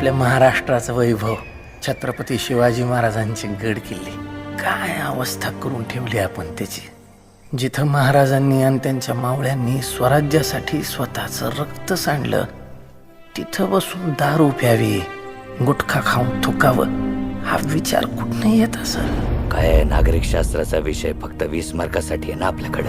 आपल्या महाराष्ट्राचं वैभव. छत्रपती शिवाजी महाराजांचे गड किल्ले. काय अवस्था करून ठेवली आपण त्याची? जिथं महाराजांनी आणि त्यांच्या मावळ्यांनी स्वराज्यासाठी स्वतःचं रक्त सांडलं तिथं बसून दारू प्यावी गुटखा खाऊन थुकावं हा विचार कुठनं येत असं काय नागरिक शास्त्राचा विषय फक्त वीस मार्कासाठी आहे ना आपल्याकडे?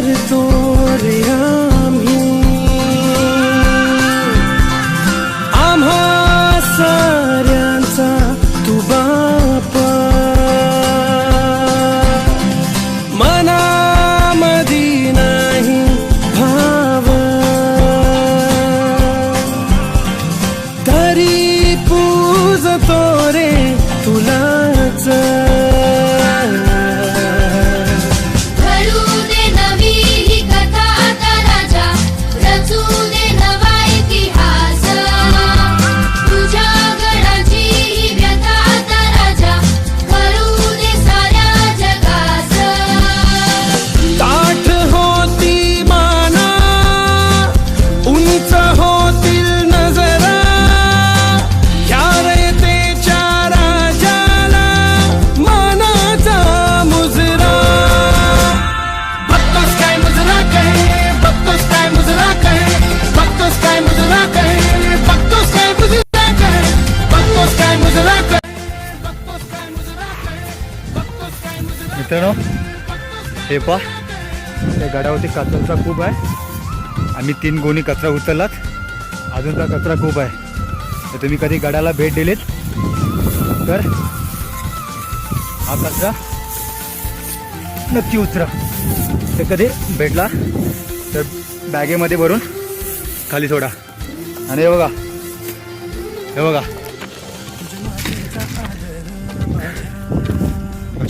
विसरतो मित्रांनो हे पा त्या गडावरती कचऱ्याचा खूप आहे. आम्ही तीन गोणी कचरा उचललात. अजूनचा कचरा खूप आहे. तर तुम्ही कधी गडाला भेट दिलीत? तर हा कचरा नक्की उचरा ते कधी भेटला? तर बॅगेमध्ये भरून खाली सोडा. आणि हे बघा. हे बघा.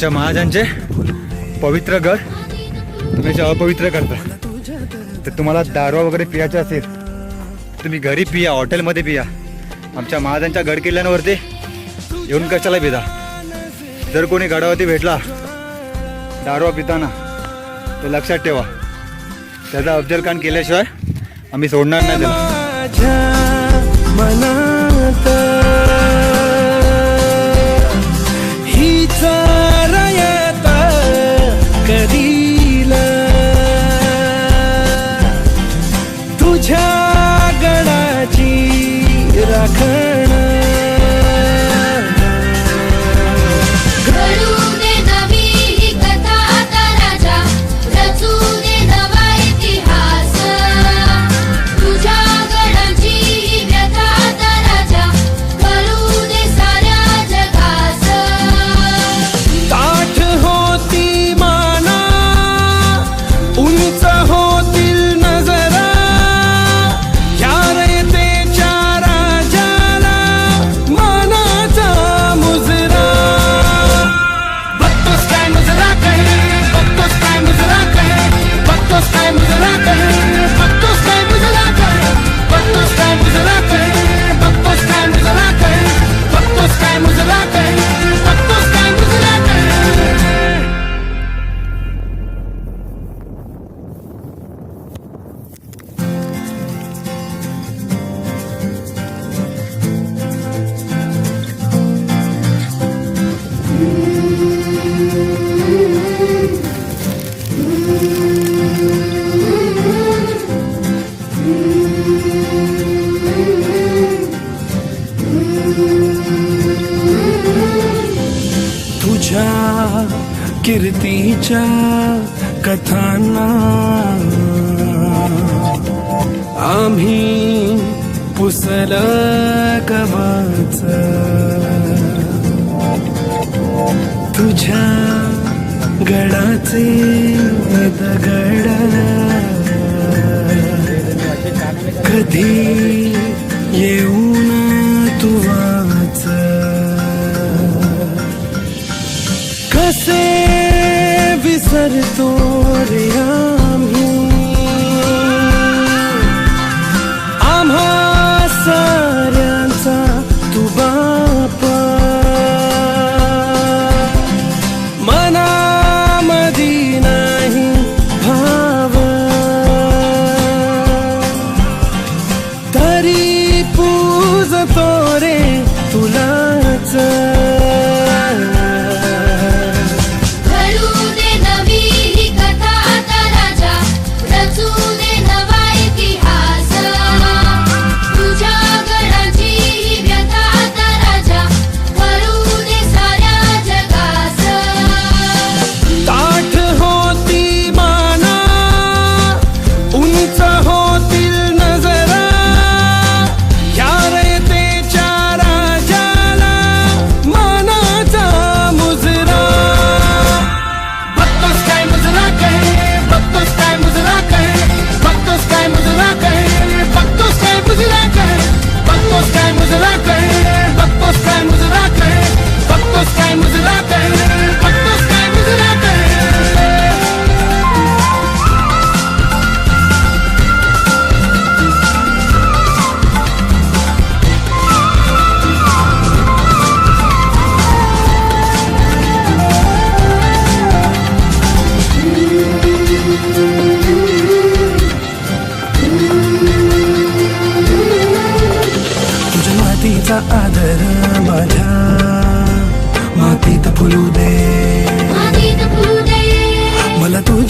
आमच्या महाजांचे पवित्र गड तुम्ही जे अपवित्र करता तर तुम्हाला दारू वगैरे पियाचे असेल तुम्ही घरी पिया हॉटेलमध्ये पिया. आमच्या महाजांच्या गड किल्ल्यांवरती येऊन कशाला पिता जर कोणी गडावरती भेटला दारू पिताना तर लक्षात ठेवा. त्याचा अफजल खान केल्याशिवाय आम्ही सोडणार नाही त्याला. कीर्तीच्या कथांना। आम्ही पुसल कवाच तुझ्या गडाचे दगड। कधी येऊ ना तुवा कर दो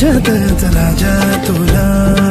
राजा तुला.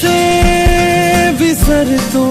से भी सर तो